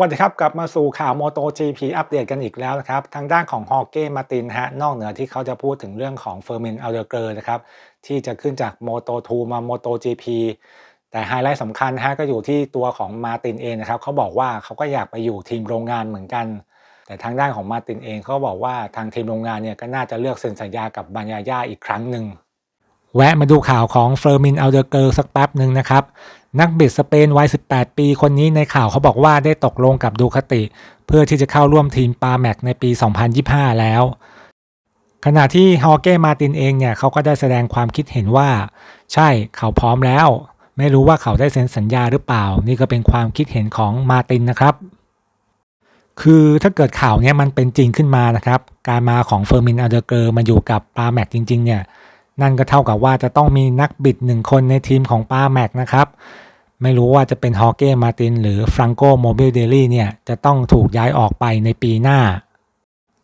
วัสดีครับกลับมาสู่ข่าว MotoGP อัปเดตกันอีกแล้วนะครับ ทางด้านของฮอเก้มาตินฮะนอกเหนือที่เขาจะพูดถึงเรื่องของเฟอร์มินอัลเดอร์เกอร์นะครับ ที่จะขึ้นจาก Moto2 มา MotoGP แต่ไฮไลท์สำคัญฮะก็อยู่ที่ตัวของมาตินเองนะครับเขาบอกว่าเขาก็อยากไปอยู่ทีมโรงงานเหมือนกัน แต่ทางด้านของมาตินเองเขาบอกว่าทางทีมโรงงานเนี่ยก็น่าจะเลือกเซ็นสัญญากับบัญญาย่าอีกครั้งหนึ่ง แวะมาดูข่าวของเฟอร์มินอัลเดอร์เกอร์สักแป๊บหนึ่งนะครับ นักบิดสเปนวัย 18 ปีคนนี้ในข่าวเขาบอกว่าได้ตกลงกับดูคติ เพื่อที่จะเข้าร่วมทีมปาแม็กในปี 2025 แล้ว ขณะที่ฮอเก้มาตินเองเนี่ยเขาก็ได้แสดงความคิดเห็นว่า ใช่เขาพร้อมแล้ว ไม่รู้ว่าเขาได้เซ็นสัญญาหรือเปล่า นี่ก็เป็นความคิดเห็นของมาตินนะครับคือถ้าเกิดข่าวเนี้ยมันเป็นจริงขึ้นมานะครับ การมาของเฟอร์มินอัลเดอร์เกอร์มาอยู่กับปาแม็กจริง ๆ เนี่ย นั่นก็เท่ากับว่าจะต้องมีนักบิดหนึ่งคนในทีมของป้าแม็กนะครับ ไม่รู้ว่าจะเป็นฮอเก้มาตินหรือฟรังโกโมบิลเดลี่เนี่ยจะต้องถูกย้ายออกไปในปีหน้า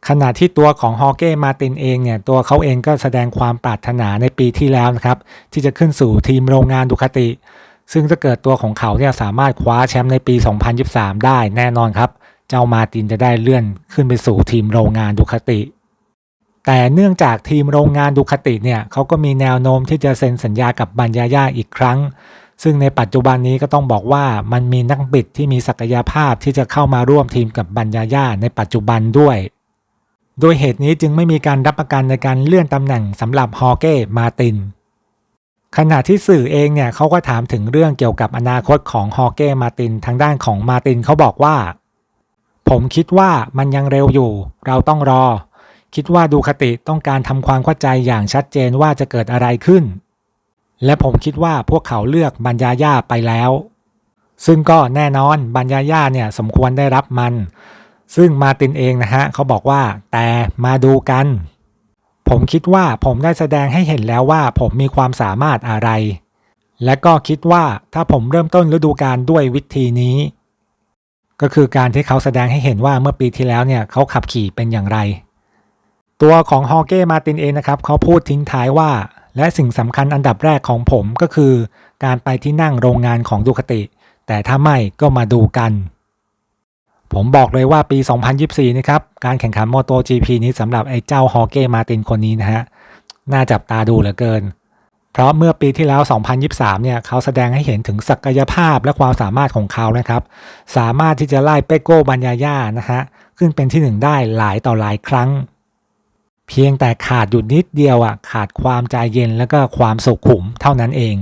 ขณะที่ตัวของฮอเก้มาตินเองเนี่ยตัวเขาเองก็แสดงความปรารถนาในปีที่แล้วนะครับที่จะขึ้นสู่ทีมโรงงานดูคติ ซึ่งถ้าเกิดตัวของเขาเนี่ยสามารถคว้าแชมป์ในปี 2023 ได้แน่นอนครับ เจ้ามาตินจะได้เลื่อนขึ้นไปสู่ทีมโรงงานดูคติ แต่เนื่องจากทีมโรงงานดูคติเนี่ยเขาก็มีแนวโน้มที่จะเซ็นสัญญากับบัญญาย่าอีกครั้ง ซึ่งในปัจจุบันนี้ก็ต้องบอกว่ามันมีนักบิดที่มีศักยภาพที่จะเข้ามาร่วมทีมกับบัญญาย่าในปัจจุบันด้วย โดยเหตุนี้จึงไม่มีการรับประกันในการเลื่อนตำแหน่งสำหรับฮอเก้มาตินขณะที่สื่อเองเนี่ยเขาก็ถามถึงเรื่องเกี่ยวกับอนาคตของฮอเก้มาตินทางด้านของมาตินเขาบอกว่า ผมคิดว่ามันยังเร็วอยู่ เราต้องรอ คิดว่าดูคติต้องการทำความเข้าใจอย่างชัดเจนว่าจะเกิดอะไรขึ้น และผมคิดว่าพวกเขาเลือกบัญญาย่าไปแล้ว ซึ่งก็แน่นอนบัญญาย่าเนี่ยสมควรได้รับมัน ซึ่งมาตินเองนะฮะเขาบอกว่า แต่มาดูกัน ผมคิดว่าผมได้แสดงให้เห็นแล้วว่าผมมีความสามารถอะไร และก็คิดว่าถ้าผมเริ่มต้นฤดูกาลด้วยวิธีนี้ก็คือการที่เขาแสดงให้เห็นว่าเมื่อปีที่แล้วเนี่ยเขาขับขี่เป็นอย่างไร ตัวของฮอเก้มาตินเองนะครับเขาพูดทิ้งท้ายว่า และสิ่งสำคัญอันดับแรกของผมก็คือ การไปที่นั่งโรงงานของดูคติ แต่ถ้าไม่ก็มาดูกัน ผมบอกเลยว่าปี 2024 นะครับ การแข่งขัน MotoGP นี้สำหรับไอ้เจ้าฮอเก้มาตินคนนี้นะฮะ น่าจับตาดูเหลือเกิน เพราะเมื่อปีที่แล้ว 2023 เนี่ยเขาแสดงให้เห็นถึงศักยภาพและความสามารถของเขานะครับ สามารถที่จะไล่เปโก้บัญญาย่านะฮะขึ้นเป็นที่หนึ่งได้หลายต่อหลายครั้ง เพียงแต่ขาดอยู่นิดเดียวอะขาดความใจเย็นแล้วก็ความสุขุมเท่านั้นเอง